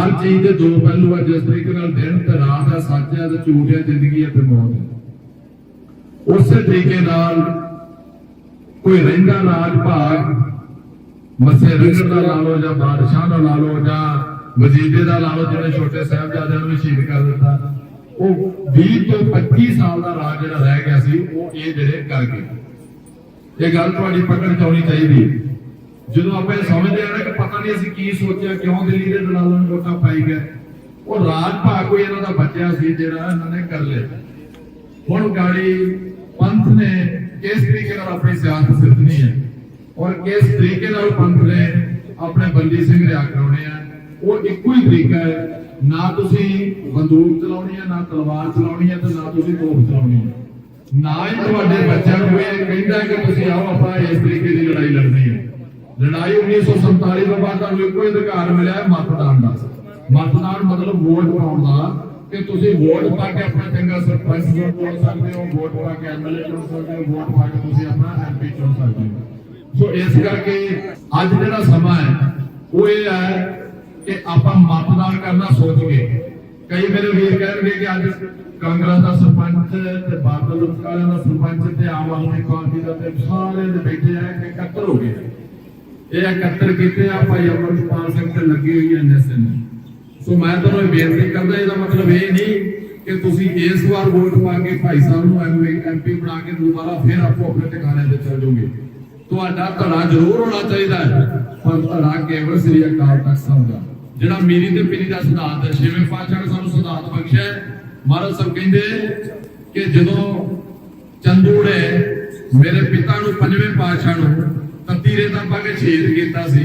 ਹਰ ਚੀਜ਼ ਦੇ ਦੋ ਪਹਿਲੂ ਆ, ਜਿਸ ਤਰੀਕੇ ਨਾਲ ਦਿਨ ਤੇ ਰਾਤ ਹੈ ਸੱਚ ਹੈ ਤੇ ਝੂਠ ਹੈ ਜ਼ਿੰਦਗੀ ਹੈ ਤੇ ਮੌਤ ਹੈ ਉਸੇ ਤਰੀਕੇ ਨਾਲ ਕੋਈ ਰਹਿੰਦਾ ਰਾਜ ਭਾਗ, ਮੱਸੇ ਰੰਗੜ ਦਾ ਲਾ ਲਓ ਜਾਂ ਬਾਦਸ਼ਾਹ ਦਾ ਲਾ ਲਓ ਜਾਂ ਵਜ਼ੀਰੇ ਦਾ ਲਾ ਲਓ ਜਿਹੜੇ ਛੋਟੇ ਸਾਹਿਬਜ਼ਾਦਿਆਂ ਨੂੰ ਸ਼ਹੀਦ ਕਰ ਦਿੱਤਾ। ਉਹ 20 ਤੋਂ 25 ਸਾਲ ਦਾ ਰਾਜ ਜਿਹੜਾ ਰਹਿ ਗਿਆ ਸੀ, ਉਹ ਇਹ ਜਿਹੜੇ ਕਰ ਗਏ। ਇਹ ਗੱਲ ਤੁਹਾਡੀ ਪਕੜ ਚ ਆਉਣੀ ਚਾਹੀਦੀ ਹੈ। ਜਦੋਂ ਆਪਾਂ ਇਹ ਸਮਝਦੇ ਆ ਨਾ ਕਿ ਪਤਾ ਨਹੀਂ ਅਸੀਂ ਕੀ ਸੋਚਿਆ, ਕਿਉਂ ਦਿੱਲੀ ਦੇ ਦਲਾਲਾਂ ਨੂੰ ਵੋਟਾਂ ਪਾਈ ਗਏ ਉਹ ਰਾਜ ਭਾਗ ਕੋਈ ਇਹਨਾਂ ਦਾ ਬੱਚਾ ਸੀ ਜਿਹੜਾ ਇਹਨਾਂ ਨੇ ਕਰ ਲਿਆ। ਹੁਣ ਗਾੜੀ ਪੰਥ ਨੇ ਕਿਸ ਤਰੀਕੇ ਨਾਲ ਆਪਣੀ ਸਿਆਸਤ ਸਿੱਧਣੀ ਹੈ ਔਰ ਕਿਸ ਤਰੀਕੇ ਨਾਲ ਪੰਥ ਨੇ ਆਪਣੇ ਬੰਦੀ ਸਿੰਘ ਰਿਆ ਕਰਾਉਣੇ ਆ, ਉਹ ਇੱਕੋ ਹੀ ਤਰੀਕਾ ਹੈ। ਨਾ ਤੁਸੀਂ ਬੰਦੂਕ ਚਲਾਉਣੀ ਹੈ, ਨਾ ਤਲਵਾਰ ਚਲਾਉਣੀ ਹੈ ਤੇ ਨਾ ਤੁਸੀਂ ਤੋਪ ਚਲਾਉਣੀ ਹੈ। ਨਾ ਹੀ ਤੁਹਾਡੇ ਬੱਚਿਆਂ ਨੂੰ ਇਹ ਕਹਿੰਦਾ ਕਿ ਤੁਸੀਂ ਆਓ, ਆਪਾਂ ਇਸ ਤਰੀਕੇ ਦੀ ਲੜਾਈ ਲੜਨੀ ਹੈ। ਲੜਾਈ 1947 ਤੋਂ ਬਾਅਦ ਤੁਹਾਨੂੰ ਇੱਕੋ ਹੀ ਅਧਿਕਾਰ ਮਿਲਿਆ ਹੈ ਮਤਦਾਨ ਦਾ। ਮਤਦਾਨ ਮਤਲਬ ਵੋਟ ਪਾਉਣ ਦਾ ਕਿ ਤੁਸੀਂ ਵੋਟ ਪਾ ਕੇ ਆਪਣਾ ਚੰਗਾ ਸਰਪੰਚ ਚੁਣ ਸਕਦੇ ਹੋ, ਵੋਟ ਪਾ ਕੇ ਐਮਐਲਏ ਚੁਣ ਸਕਦੇ ਹੋ, ਵੋਟ ਪਾ ਕੇ ਤੁਸੀਂ ਆਪਣਾ ਐਮਪੀ ਚੁਣ ਸਕਦੇ ਹੋ। ਸੋ ਇਸ ਕਰਕੇ ਅੱਜ ਜਿਹੜਾ ਸਮਾਂ ਹੈ, ਉਹ ਇਹ ਹੈ ਕਿ ਆਪਾਂ ਮਤਦਾਨ ਕਰਨਾ ਸੋਚ ਕੇ। ਕਈ ਮੇਰੇ ਵੀਰ ਕਹਿਣਗੇ ਕਿ ਅੱਜ ਕਾਂਗਰਸ ਦਾ ਸਰਪੰਚ ਤੇ ਬਾਦਲ ਵਾਲਿਆਂ ਦਾ ਸਰਪੰਚ ਤੇ ਆਮ ਆਦਮੀ ਪਾਰਟੀ ਦਾ ਤੇ ਸਾਰੇ ਦੇ ਬੈਠੇ ਆ ਕਿ ਇਕੱਤਰ ਹੋ ਗਏ। ਇਹ ਇਕੱਤਰ ਕੀਤੇ ਆ, ਭਾਈ ਅਮਰਪਾਲ ਸਿੰਘ ਤੇ ਲੱਗੀ ਹੋਈ ਹੈ ਨੈਸਨ ਸੋ ਮੈਂ ਤੁਹਾਨੂੰ ਬੇਨਤੀ ਕਰਦਾ, ਇਹਦਾ ਮਤਲਬ ਇਹ ਨਹੀਂ ਕਿ ਤੁਸੀਂ ਇਸ ਵਾਰ ਵੋਟ ਪਾ ਕੇ ਭਾਈ ਸਾਹਿਬ ਨੂੰ ਐਮਪੀ ਬਣਾ ਕੇ ਦੁਬਾਰਾ ਫਿਰ ਆਪੋ ਆਪਣੇ ਟਿਕਾਣੇ ਤੇ ਚੱਲ ਜਾਓਗੇ। ਤੁਹਾਡਾ ਧੜਾ ਜ਼ਰੂਰ ਹੋਣਾ ਚਾਹੀਦਾ ਹੈ, ਪਰ ਧੜਾ ਕੇਵਲ ਸ੍ਰੀ ਅਕਾਲ ਤਖਤ ਸਾਹਿਬ ਦਾ। ਜਿਹੜਾ ਮੀਰੀ ਤੇ ਪੀਰੀ ਦਾ ਸਿਧਾਂਤ ਹੈ, ਛੇਵੇਂ ਪਾਤਸ਼ਾਹ ਨੇ ਸਾਨੂੰ ਸਿਧਾਂਤ ਬਖਸ਼ਿਆ ਮਹਾਰਾਜ ਸਾਹਿਬ ਕਹਿੰਦੇ ਕਿ ਜਦੋਂ ਚੰਦੂੜ ਨੇ ਮੇਰੇ ਪਿਤਾ ਨੂੰ ਪੰਜਵੇਂ ਪਾਤਸ਼ਾਹ ਨੂੰ ਤੱਤੀ ਰੇਤਾ ਪਾ ਕੇ ਸ਼ਹੀਦ ਕੀਤਾ ਸੀ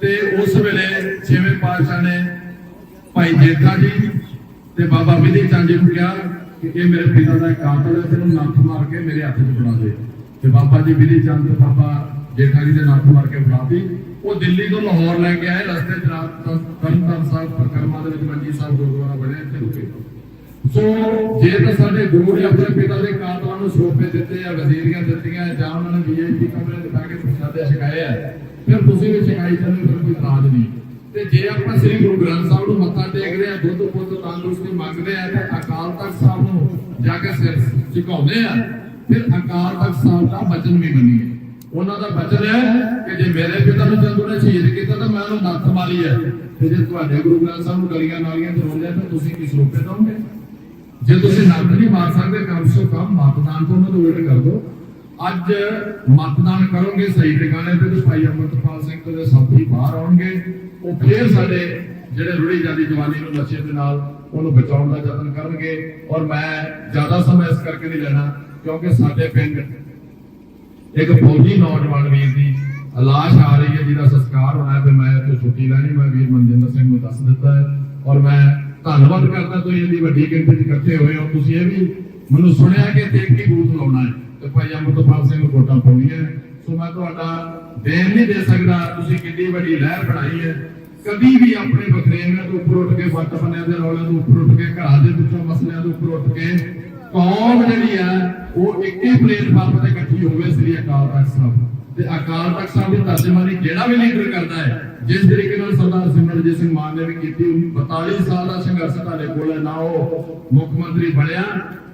ਤੇ ਉਸ ਵੇਲੇ ਛੇਵੇਂ ਪਾਤਸ਼ਾਹ ਨੇ ਭਾਈ ਜੇਠਾ ਜੀ ਤੇ ਬਾਬਾ ਵਿਧੀ ਚੰਦ ਜੀ ਨੂੰ ਕਿਹਾ ਕਿ ਇਹ ਮੇਰੇ ਪਿਤਾ ਦਾ ਕਾਤਲ ਹੈ, ਤੈਨੂੰ ਨੱਥ ਮਾਰ ਕੇ ਮੇਰੇ ਹੱਥ 'ਚ ਫੜਾ ਦੇ। ਤੇ ਬਾਬਾ ਜੀ ਵਿਧੀ ਚੰਦ ਤੇ ਬਾਬਾ ਜੇਠਾ ਜੀ ਦੇ ਨੱਥ ਮਾਰ ਕੇ ਫੜਾਤੀ। ਉਹ ਦਿੱਲੀ ਤੋਂ ਲਾਹੌਰ ਲੈ ਕੇ ਆਏ, ਰਸਤੇ 'ਚ ਤਰਨਤਾਰਨ ਸਾਹਿਬ ਪਰਕਰਮਾ ਦੇ ਵਿੱਚ ਮੰਜੀ ਸਾਹਿਬ ਗੁਰਦੁਆਰਾ ਬਣਿਆ ਇੱਥੇ ਰੁਕੇ। ਸੋ ਜੇ ਤਾਂ ਸਾਡੇ ਗੁਰੂ ਨੇ ਆਪਣੇ ਪਿਤਾ ਦੇ ਕਾਤਲਾਂ ਨੂੰ ਸੋਪੇ ਦਿੱਤੇ ਜਾਂ ਵਜ਼ੀਰੀਆਂ ਦਿੱਤੀਆਂ ਜਾਂ ਉਹਨਾਂ ਨੇ ਬੀਜੇਪੀ ਕਮਰੇ ਤੇ ਛਕਾਏ ਆ। ਫਿਰ ਤੁਸੀਂ ਵੀ ਛਕਾਈ ਚੱਲੋ ਫਿਰ ਕੋਈ ਇਤਰਾਜ਼ ਨਹੀਂ। ਤੇ ਜੇ ਆਪਾਂ ਸ੍ਰੀ ਗੁਰੂ ਗ੍ਰੰਥ ਸਾਹਿਬ ਨੂੰ ਮੱਥਾ ਟੇਕਦੇ ਆ ਦੁੱਧ ਪੁੱਤ ਤੰਦਰੁਸਤੀ ਮੰਗਦੇ ਆ, ਤੇ ਅਕਾਲ ਤਖਤ ਸਾਹਿਬ ਨੂੰ ਜਾ ਕੇ ਸਿਰ ਝੁਕਾਉਂਦੇ ਆ, ਫਿਰ ਅਕਾਲ ਤਖਤ ਸਾਹਿਬ ਦਾ ਬਚਨ ਵੀ ਮੰਨੀਏ ਉਹਨਾਂ ਦਾ ਬਚਨ ਹੈ ਕਿ ਜੇ ਮੇਰੇ ਪਿਤਾ ਨੂੰ ਚੰਦੂ ਨੇ ਸ਼ਹੀਦ ਕੀਤਾ, ਤਾਂ ਮੈਂ ਉਹਨੂੰ ਨੱਥ ਮਾਰੀ ਹੈ। ਤੇ ਜੇ ਤੁਹਾਡੇ ਗੁਰੂ ਗ੍ਰੰਥ ਸਾਹਿਬ ਨੂੰ ਗਲੀਆਂ ਨਾਲੀਆਂ ਚ ਰੋਂਦੇ ਤਾਂ ਤੁਸੀਂ ਕੀ ਸਰੂਪੇ ਦੋਗੇ ਜੇ ਤੁਸੀਂ ਨੱਥ ਨਹੀਂ ਮਾਰ ਸਕਦੇ ਕਮ ਸੋ ਕਮ ਮਤਦਾਨ ਤੋਂ ਉਹਨਾਂ ਨੂੰ ਵੇਟ ਕਰ ਦਿਓ ਅੱਜ ਮਤਦਾਨ ਕਰੋਗੇ ਸਹੀ ਟਿਕਾਣੇ ਤੇ ਤੇ ਭਾਈ ਅਮਰਤਪਾਲ ਸਿੰਘ ਤੇ ਸਾਥੀ ਬਾਹਰ ਆਉਣਗੇ। ਉਹ ਫੇਰ ਸਾਡੇ ਜਿਹੜੇ ਰੁੜੀ ਜਾਂਦੀ ਜਵਾਨੀ ਨੂੰ ਨਸ਼ੇ ਦੇ ਨਾਲ ਉਹਨੂੰ ਬਚਾਉਣ ਦਾ ਯਤਨ ਕਰਨਗੇ ਔਰ ਮੈਂ ਜ਼ਿਆਦਾ ਸਮਾਂ ਇਸ ਕਰਕੇ ਨਹੀਂ ਲੈਣਾ ਕਿਉਂਕਿ ਸਾਡੇ ਪਿੰਡ ਇੱਕ ਫੌਜੀ ਨੌਜਵਾਨ ਵੀਰ ਦੀ ਲਾਸ਼ ਆ ਰਹੀ ਹੈ, ਜਿਹਦਾ ਸੰਸਕਾਰ ਹੋਣਾ ਤੇ ਮੈਂ ਤੋਂ ਛੁੱਟੀ ਲੈਣੀ, ਮੈਂ ਵੀਰ ਮਨਜਿੰਦਰ ਸਿੰਘ ਨੂੰ ਦੱਸ ਦਿੱਤਾ ਹੈ ਔਰ ਮੈਂ ਧੰਨਵਾਦ ਕਰਦਾ ਤੁਸੀਂ ਇੰਨੀ ਵੱਡੀ ਗਿਣਤੀ 'ਚ ਇਕੱਠੇ ਹੋਏ ਹੋ। ਤੁਸੀਂ ਇਹ ਵੀ ਮੈਨੂੰ ਸੁਣਿਆ ਕਿ ਦੇਖ ਕੇ ਬੂਥ ਲਾਉਣਾ ਹੈ। ਤੇ ਭਾਈ ਅਮਰਤਪਾਲ ਸਿੰਘ ਨੂੰ ਵੋਟਾਂ ਪਾਉਣੀਆਂ ਸੋ ਮੈਂ ਤੁਹਾਡਾ ਦੇਣ ਨਹੀਂ ਦੇ ਸਕਦਾ, ਤੁਸੀਂ ਕਿੰਨੀ ਵੱਡੀ ਲਹਿਰ ਬਣਾਈ ਹੈ। ਕਦੀ ਵੀ ਆਪਣੇ ਬਖਰੇਵਿਆਂ ਤੋਂ ਉੱਪਰ ਉੱਠ ਕੇ ਵੱਟ ਬੰਨਿਆਂ ਦੇ ਰੌਲੇ ਤੋਂ ਉੱਪਰ ਉੱਠ ਕੇ ਘਰਾਂ ਦੇ ਵਿੱਚੋਂ ਮਸਲਿਆਂ ਤੋਂ ਉੱਪਰ ਉੱਠ ਕੇ ਕੌਮ ਜਿਹੜੀ ਆ, ਉਹ ਇੱਕੇ ਪਲੇਟਫਾਰਮ ਤੇ ਇਕੱਠੀ ਹੋਵੇ, ਸ੍ਰੀ ਅਕਾਲ ਤਖਤ ਸਾਹਿਬ। ਤੇ ਅਕਾਲ ਤਖਤ ਸਾਹਿਬ ਦੀ ਤਰਜਮਾਨੀ ਜਿਹੜਾ ਵੀ ਲੀਡਰ ਕਰਦਾ ਹੈ, ਜਿਸ ਤਰੀਕੇ ਨਾਲ ਸਰਦਾਰ ਸਿਮਰਜੀਤ ਸਿੰਘ ਮਾਨ ਨੇ ਵੀ ਕੀਤੀ 42 ਸਾਲ ਦਾ ਸੰਘਰਸ਼ ਤੁਹਾਡੇ ਕੋਲ ਹੈ, ਨਾ ਉਹ ਮੁੱਖ ਮੰਤਰੀ ਬਣਿਆ,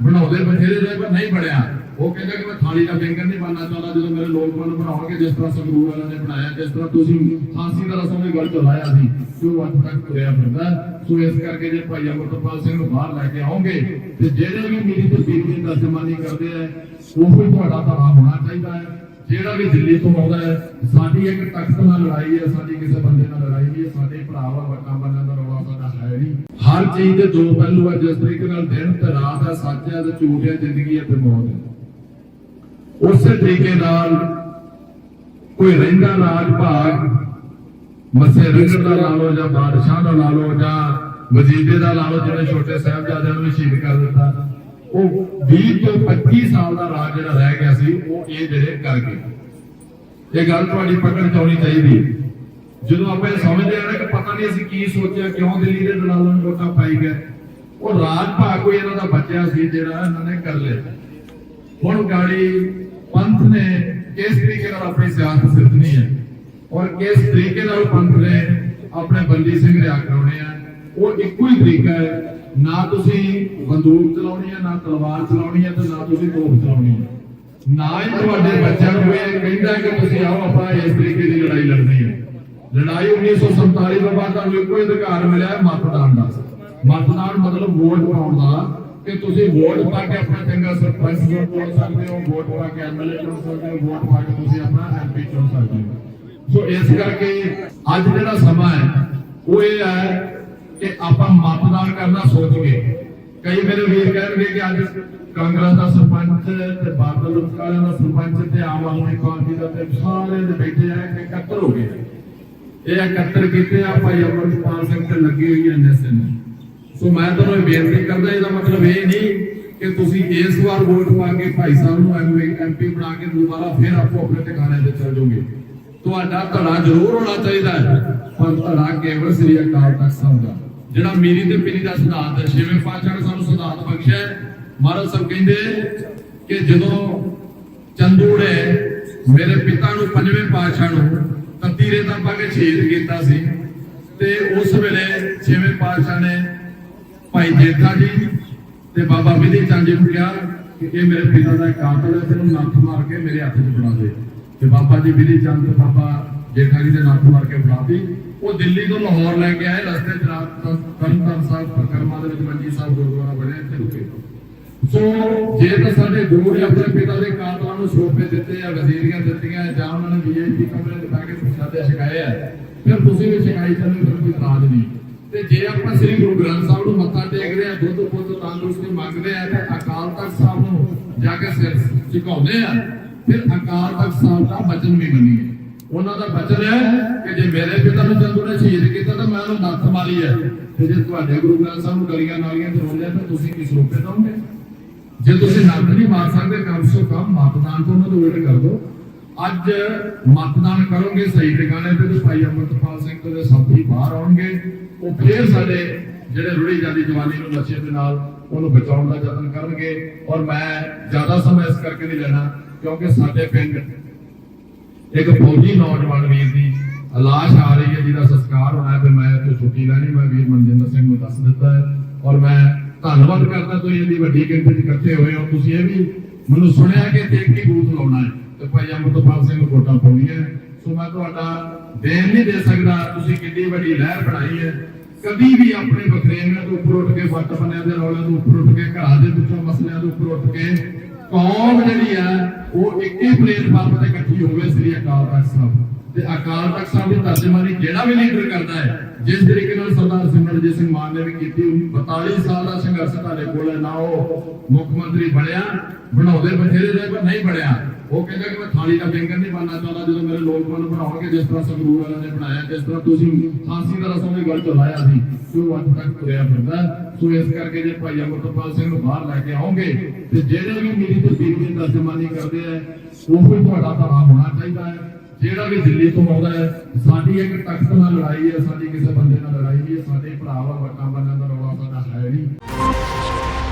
ਬਣਾਉਂਦੇ ਬਥੇਰੇ ਰਹੇ, ਪਰ ਨਹੀਂ ਬਣਿਆ। ਉਹ ਕਹਿੰਦਾ ਕਿ ਮੈਂ ਥਾਲੀ ਦਾ ਬੈਂਗਣ ਨਹੀਂ ਬਣਨਾ ਚਾਹੁੰਦਾ, ਜਦੋਂ ਮੇਰੇ ਲੋਕ ਮਨ ਬਣਾਉਣਗੇ, ਜਿਸ ਤਰ੍ਹਾਂ ਸੰਗਰੂਰ ਵਾਲਿਆਂ ਨੇ ਬਣਾਇਆ, ਜਿਸ ਤਰ੍ਹਾਂ ਤੁਸੀਂ ਫਾਂਸੀ ਦਾ ਰਸਮ ਦੀ ਗੱਲ ਚਲਾਇਆ ਸੀ, ਕਿ ਉਹ ਅੱਜ ਤੱਕ ਤੁਰਿਆ ਫਿਰਦਾ ਸੋ ਇਸ ਕਰਕੇ ਜੇ ਭਾਈ ਅਮਰਤਪਾਲ ਸਿੰਘ ਨੂੰ ਬਾਹਰ ਲੈ ਕੇ ਆਉਂਗੇ ਤੇ ਜਿਹੜੇ ਵੀ ਮੇਰੀ ਤਸਵੀਰ ਦੀ ਤਰਜਮਾਨੀ ਕਰਦੇ ਆ, ਉਹ ਵੀ ਤੁਹਾਡਾ ਧੜਾ ਹੋਣਾ ਚਾਹੀਦਾ ਹੈ। ਜਿਹੜਾ ਵੀ ਦਿੱਲੀ ਤੋਂ ਆਉਂਦਾ ਹੈ, ਸਾਡੀ ਇੱਕ ਤਖਤ ਨਾਲ ਲੜਾਈ ਹੈ, ਸਾਡੀ ਕਿਸੇ ਬੰਦੇ ਨਾਲ ਲੜਾਈ ਨਹੀਂ ਹੈ, ਸਾਡੇ ਭਰਾਵਾਂ ਵਟਾਂ ਬੰਨਾਂ ਦਾ ਰੌਲਾ ਸਾਡਾ ਹੈ ਨਹੀਂ। ਹਰ ਚੀਜ਼ ਦੇ ਦੋ ਪਹਿਲੂ ਹੈ ਜਿਸ ਤਰੀਕੇ ਨਾਲ ਦਿਨ ਤੇ ਰਾਤ ਹੈ, ਸੱਚ ਹੈ ਤੇ ਝੂਠ ਹੈ, ਜ਼ਿੰਦਗੀ ਹੈ ਤੇ ਮੌਤ ਹੈ। ਉਸੇ ਤਰੀਕੇ ਨਾਲ ਕੋਈ ਰਹਿੰਦਾ ਰਾਜ ਭਾਗ, ਮਸੇ ਰੰਗੜ ਦਾ ਲਾ ਲਓ ਜਾਂ ਬਾਦਸ਼ਾਹ ਦਾ ਲਾ ਲਓ ਜਾਂ ਵਜ਼ੀਰੇ ਦਾ ਲਾ ਲਓ, ਜਿਹੜੇ ਛੋਟੇ ਸਾਹਿਬਜ਼ਾਦਿਆਂ ਨੂੰ ਸ਼ਹੀਦ ਕਰ ਦਿੱਤਾ। ਉਹ 20 ਤੋਂ 25 ਸਾਲ ਦਾ ਰਾਜ ਜਿਹੜਾ ਰਹਿ ਗਿਆ ਸੀ, ਉਹ ਇਹ ਜਿਹੜੇ ਕਰ ਗਏ। ਇਹ ਗੱਲ ਤੁਹਾਡੀ ਪਕੜ ਚ ਆਉਣੀ ਚਾਹੀਦੀ ਹੈ। ਜਦੋਂ ਆਪਾਂ ਇਹ ਸਮਝਦੇ ਆ ਨਾ ਕਿ ਪਤਾ ਨਹੀਂ ਅਸੀਂ ਕੀ ਸੋਚਿਆ, ਕਿਉਂ ਦਿੱਲੀ ਦੇ ਦਲਾਲਾਂ ਨੂੰ ਵੋਟਾਂ ਪਾਈ ਗਏ ਉਹ ਰਾਜ ਭਾਗ ਕੋਈ ਇਹਨਾਂ ਦਾ ਬਚਿਆ ਸੀ ਜਿਹੜਾ ਇਹਨਾਂ ਨੇ ਕਰ ਲਿਆ। ਹੁਣ ਗਾੜੀ ਪੰਥ ਨੇ ਕਿਸ ਤਰੀਕੇ ਨਾਲ ਆਪਣੀ ਸਿਆਸਤ ਸਿੱਧਣੀ ਹੈ ਔਰ ਕਿਸ ਤਰੀਕੇ ਨਾਲ ਪੰਥ ਨੇ ਆਪਣੇ ਬੰਦੀ ਸਿੰਘ ਰਿਆ ਕਰਾਉਣੇ ਆ, ਉਹ ਇੱਕੋ ਹੀ ਤਰੀਕਾ ਹੈ ਨਾ ਤੁਸੀਂ ਬੰਦੂਕ ਚਲਾਉਣੀ ਹੈ, ਨਾ ਤਲਵਾਰ ਚਲਾਉਣੀ ਹੈ ਤੇ ਨਾ ਤੁਸੀਂ ਤੋਪ ਚਲਾਉਣੀ ਹੈ। ਨਾ ਹੀ ਤੁਹਾਡੇ ਬੱਚਿਆਂ ਨੂੰ ਇਹ ਕਹਿੰਦਾ ਕਿ ਤੁਸੀਂ ਆਓ, ਆਪਾਂ ਇਸ ਤਰੀਕੇ ਦੀ ਲੜਾਈ ਲੜਨੀ ਹੈ। ਲੜਾਈ 1947 ਤੋਂ ਬਾਅਦ ਤੁਹਾਨੂੰ ਇੱਕੋ ਅਧਿਕਾਰ ਮਿਲਿਆ ਮਤਦਾਨ ਦਾ। ਮਤਦਾਨ ਮਤਲਬ ਵੋਟ ਪਾਉਣ ਦਾ, ਕਿ ਤੁਸੀਂ ਵੋਟ ਪਾ ਕੇ ਆਪਣਾ ਚੰਗਾ ਸਰਪੰਚ ਚੁਣ ਸਕਦੇ ਹੋ, ਵੋਟ ਪਾ ਕੇ ਐਮਐਲਏ ਚੁਣ ਸਕਦੇ ਹੋ, ਵੋਟ ਪਾ ਕੇ ਤੁਸੀਂ ਆਪਣਾ ਐਮਪੀ ਚੁਣ ਸਕਦੇ ਹੋ। ਸੋ ਇਸ ਕਰਕੇ ਅੱਜ ਜਿਹੜਾ ਸਮਾਂ ਹੈ, ਉਹ ਇਹ ਹੈ ਕਿ ਆਪਾਂ ਮਤਦਾਨ ਕਰਨਾ ਸੋਚ ਕੇ ਕਈ ਮੇਰੇ ਵੀਰ ਕਹਿਣਗੇ ਕਿ ਅੱਜ ਕਾਂਗਰਸ ਦਾ ਸਰਪੰਚ ਤੇ ਬਾਦਲ ਵਾਲਿਆਂ ਦਾ ਸਰਪੰਚ ਤੇ ਆਮ ਆਦਮੀ ਪਾਰਟੀ ਦਾ ਤੇ ਸਾਰੇ ਦੇ ਬੈਠੇ ਆ ਕਿ ਇਕੱਤਰ ਹੋ ਗਏ। ਇਹ ਇਕੱਤਰ ਕੀਤੇ ਆ, ਭਾਈ ਅਮਰਪਾਲ ਸਿੰਘ ਤੇ ਲੱਗੀ ਹੋਈ ਹੈ ਨਸਨ ਸੋ ਮੈਂ ਤੁਹਾਨੂੰ ਇਹ ਬੇਨਤੀ ਕਰਦਾ, ਇਹਦਾ ਮਤਲਬ ਇਹ ਨਹੀਂ ਕਿ ਤੁਸੀਂ ਇਸ ਵਾਰ ਵੋਟ ਪਾ ਕੇ ਭਾਈ ਸਾਹਿਬ ਨੂੰ ਐਮਪੀ ਬਣਾ ਕੇ ਦੁਬਾਰਾ ਫਿਰ ਆਪੋ ਆਪਣੇ ਟਿਕਾਣੇ ਤੇ ਚੱਲ ਜਾਓਗੇ। ਤੁਹਾਡਾ ਧੜਾ ਜ਼ਰੂਰ ਹੋਣਾ ਚਾਹੀਦਾ ਹੈ, ਪਰ ਧੜਾ ਕੇਵਲ ਸ੍ਰੀ ਅਕਾਲ ਤਖਤ ਸਾਹਿਬ ਦਾ। ਜਿਹੜਾ ਮੀਰੀ ਤੇ ਪੀਰੀ ਦਾ ਸਿਧਾਂਤ ਹੈ, ਛੇਵੇਂ ਪਾਤਸ਼ਾਹ ਨੇ ਸਾਨੂੰ ਸਿਧਾਂਤ ਬਖਸ਼ਿਆ ਮਹਾਰਾਜ ਸਾਹਿਬ ਕਹਿੰਦੇ ਕਿ ਜਦੋਂ ਚੰਦੂੜੇ ਮੇਰੇ ਪਿਤਾ ਨੂੰ ਪੰਜਵੇਂ ਪਾਤਸ਼ਾਹ ਨੂੰ ਤੱਤੀ ਰੇਤਾ ਪਾ ਕੇ ਸ਼ਹੀਦ ਕੀਤਾ ਸੀ। ਤੇ ਉਸ ਵੇਲੇ ਛੇਵੇਂ ਪਾਤਸ਼ਾਹ ਨੇ ਭਾਈ ਜੇਠਾ ਜੀ ਤੇ ਬਾਬਾ ਵਿਧੀ ਚੰਦ ਜੀ ਨੂੰ ਕਿਹਾ ਕਿ ਇਹ ਮੇਰੇ ਪਿਤਾ ਦਾ ਕਾਤਲ ਹੈ ਤੇ ਨੱਥ ਮਾਰ ਕੇ ਮੇਰੇ ਹੱਥ 'ਚ ਫੜਾ ਦੇ। ਤੇ ਬਾਬਾ ਜੀ ਵਿਧੀ ਚੰਦ ਤੇ ਬਾਬਾ ਜੇਠਾ ਜੀ ਦੇ ਨੱਥ ਮਾਰ ਕੇ ਫੜਾਤੀ। ਉਹ ਦਿੱਲੀ ਤੋਂ ਲਾਹੌਰ ਲੈ ਕੇ ਆਏ, ਰਸਤੇ 'ਚ ਰਾਤ ਤਰਨਤਾਰਨ ਸਾਹਿਬ ਪਰਕਰਮਾ ਦੇ ਵਿੱਚ ਮੰਜੀ ਸਾਹਿਬ ਗੁਰਦੁਆਰਾ ਬਣਿਆ, ਇੱਥੇ ਰੁਕੇ। ਸੋ ਜੇ ਤਾਂ ਸਾਡੇ ਗੁਰੂ ਨੇ ਆਪਣੇ ਪਿਤਾ ਦੇ ਕਾਤਲਾਂ ਨੂੰ ਸੋਪੇ ਦਿੱਤੇ ਆ ਵਜ਼ੀਰੀਆਂ ਦਿੱਤੀਆਂ ਜਾਂ ਉਹਨਾਂ ਨੇ ਵੀਆਈਪੀ ਕਮਰੇ ਚ ਕੇ ਪ੍ਰਸ਼ਾਦੇ ਛਕਾਏ ਫਿਰ ਤੁਸੀਂ ਵੀ ਛਕਾਈ ਚੱਲੋ ਫਿਰ ਕੋਈ ਇਤਰਾਜ਼ ਨਹੀਂ। ਤੇ ਜੇ ਆਪਾਂ ਸ੍ਰੀ ਗੁਰੂ ਗ੍ਰੰਥ ਸਾਹਿਬ ਨੂੰ ਮੱਥਾ ਟੇਕਦੇ ਆ, ਦੁੱਧ, ਪੁੱਤ, ਤੰਦਰੁਸਤੀ ਮੰਗਦੇ ਆ, ਤੇ ਅਕਾਲ ਤਖਤ ਸਾਹਿਬ ਨੂੰ ਜਾ ਕੇ ਸਿਰ ਝੁਕਾਉਂਦੇ ਆ, ਫਿਰ ਅਕਾਲ ਤਖਤ ਸਾਹਿਬ ਦਾ ਬਚਨ ਵੀ ਮੰਨੀਏ। ਉਹਨਾਂ ਦਾ ਬਚਨ ਹੈ ਕਿ ਜੇ ਮੇਰੇ ਪਿਤਾ ਨੂੰ ਚੰਦੂ ਨੇ ਸ਼ਹੀਦ ਕੀਤਾ ਤਾਂ ਮੈਂ ਉਹਨੂੰ ਨੱਥ ਮਾਰੀ ਹੈ। ਤੇ ਜੇ ਤੁਹਾਡੇ ਗੁਰੂ ਗ੍ਰੰਥ ਸਾਹਿਬ ਨੂੰ ਗਲੀਆਂ ਨਾਲੀਆਂ ਚ ਤਾਂ ਤੁਸੀਂ ਕਿਸ ਰੂਪੇ ਦੋਗੇ ਜੇ ਤੁਸੀਂ ਨੱਕ ਨਹੀਂ ਮਾਰ ਸਕਦੇ ਕਮ ਸੋ ਕਮ ਮਤਦਾਨ ਤੋਂ ਉਹਨਾਂ ਨੂੰ ਵੇਟ ਕਰ ਦਿਓ ਅੱਜ ਮਤਦਾਨ ਕਰੋਗੇ, ਸਹੀ ਟਿਕਾਣੇ ਤੇ ਤੇ ਭਾਈ ਅਮਰਤਪਾਲ ਸਿੰਘ ਤੇ ਸਾਥੀ ਬਾਹਰ ਆਉਣਗੇ, ਉਹ ਫੇਰ ਸਾਡੇ ਜਿਹੜੇ ਰੁੜੀ ਜਾਂਦੀ ਜਵਾਨੀ ਨੂੰ ਨਸ਼ੇ ਦੇ ਨਾਲ ਉਹਨੂੰ ਬਚਾਉਣ ਦਾ ਯਤਨ ਕਰਨਗੇ। ਔਰ ਮੈਂ ਜ਼ਿਆਦਾ ਸਮਾਂ ਇਸ ਕਰਕੇ ਨਹੀਂ ਲੈਣਾ, ਕਿਉਂਕਿ ਸਾਡੇ ਪਿੰਡ ਇੱਕ ਫੌਜੀ ਨੌਜਵਾਨ ਵੀਰ ਦੀ ਲਾਸ਼ ਆ ਰਹੀ ਹੈ, ਜਿਹਦਾ ਸੰਸਕਾਰ ਹੋਣਾ ਹੈ। ਤੇ ਮੈਂ ਇੱਥੇ ਛੁੱਟੀ ਲੈਣੀ, ਮੈਂ ਵੀਰ ਮਨਜਿੰਦਰ ਸਿੰਘ ਨੂੰ ਦੱਸ ਦਿੱਤਾ ਹੈ। ਔਰ ਮੈਂ ਧੰਨਵਾਦ ਕਰਦਾ ਤੁਸੀਂ ਇੰਨੀ ਵੱਡੀ ਗਿਣਤੀ 'ਚ ਇਕੱਠੇ ਹੋਏ ਹੋ। ਤੁਸੀਂ ਇਹ ਵੀ ਮੈਨੂੰ ਸੁਣਿਆ ਕਿ ਤੇ ਬੂਥ ਲਾਉਣਾ ਹੈ। ਤੇ ਭਾਈ ਅਮਰਤਪਾਲ ਸਿੰਘ ਨੂੰ ਵੋਟਾਂ ਪਾਉਣੀਆਂ ਹੈ। ਸੋ ਮੈਂ ਤੁਹਾਡਾ ਦੇਣ ਨਹੀਂ ਦੇ ਸਕਦਾ। ਤੁਸੀਂ ਕਿੰਨੀ ਵੱਡੀ ਲਹਿਰ ਬਣਾਈ ਹੈ। ਕਦੀ ਵੀ ਆਪਣੇ ਬਖਰੇਵਿਆਂ ਤੋਂ ਉੱਪਰ ਉੱਠ ਕੇ ਵੱਟ ਬੰਨਿਆਂ ਦੇ ਰੌਲਿਆਂ ਤੋਂ ਉੱਪਰ ਉੱਠ ਕੇ ਘਰਾਂ ਦੇ ਵਿੱਚੋਂ ਮਸਲਿਆਂ ਤੋਂ ਉੱਪਰ ਉੱਠ ਕੇ ਕੌਮ ਜਿਹੜੀ ਆ, ਉਹ ਇੱਕ ਪਲੇਟਫਾਰਮ ਤੇ ਇਕੱਠੀ ਹੋਵੇ ਸ੍ਰੀ ਅਕਾਲ ਤਖਤ ਸਾਹਿਬ। ਤੇ ਅਕਾਲ ਤਖਤ ਸਾਹਿਬ ਦੀ ਤਰਜਮਾਨੀ ਜਿਹੜਾ ਵੀ ਲੀਡਰ ਕਰਦਾ ਹੈ, ਜਿਸ ਤਰੀਕੇ ਨਾਲ ਸਰਦਾਰ ਸਿਮਰਜੀਤ ਸਿੰਘ ਮਾਨ ਨੇ ਵੀ ਕੀਤੀ 42 ਸਾਲ ਦਾ ਸੰਘਰਸ਼ ਤੁਹਾਡੇ ਕੋਲ ਹੈ, ਨਾ ਉਹ ਮੁੱਖ ਮੰਤਰੀ ਬਣਿਆ, ਬਣਾਉਂਦੇ ਬਥੇਰੇ ਰਹੇ, ਪਰ ਨਹੀਂ ਬਣਿਆ। ਉਹ ਕਹਿੰਦਾ ਕਿ ਮੈਂ ਥਾਲੀ ਦਾ ਬੈਂਕਰ ਨਹੀਂ ਬਣਨਾ ਚਾਹੁੰਦਾ, ਜਦੋਂ ਮੇਰੇ ਲੋਕ ਮਨ ਬਣਾਉਣਗੇ ਜਿਸ ਤਰ੍ਹਾਂ ਸੰਗਰੂਰ ਵਾਲਿਆਂ ਨੇ ਬਣਾਇਆ, ਜਿਸ ਤਰ੍ਹਾਂ ਤੁਸੀਂ ਫਾਂਸੀ ਦਾ ਰਸਮ ਦੀ ਗੱਲ ਚਲਾਇਆ ਸੀ ਉਹ ਅੱਜ ਤੱਕ ਤੁਰਿਆ ਫਿਰਦਾ ਸੋ ਇਸ ਕਰਕੇ ਜੇ ਭਾਈ ਅਮਰਤਪਾਲ ਸਿੰਘ ਨੂੰ ਬਾਹਰ ਲੈ ਕੇ ਆਉਂਗੇ ਤੇ ਜਿਹੜੇ ਵੀ ਮੇਰੀ ਤੇ ਵੀਰ ਦੀ ਤਰਜਮਾਨੀ ਕਰਦੇ ਆ, ਉਹ ਵੀ ਤੁਹਾਡਾ ਭਰਾ ਹੋਣਾ ਚਾਹੀਦਾ ਹੈ। ਜਿਹੜਾ ਵੀ ਦਿੱਲੀ ਤੋਂ ਆਉਂਦਾ ਹੈ, ਸਾਡੀ ਇੱਕ ਤਖਤ ਨਾਲ ਲੜਾਈ ਹੈ, ਸਾਡੀ ਕਿਸੇ ਬੰਦੇ ਨਾਲ ਲੜਾਈ ਨਹੀਂ ਹੈ, ਸਾਡੇ ਭਰਾ ਵਾ ਵਟਾਂ ਬੰਨਣ ਦਾ ਰੌਲਾ ਸਾਡਾ ਹੈ ਨਹੀਂ।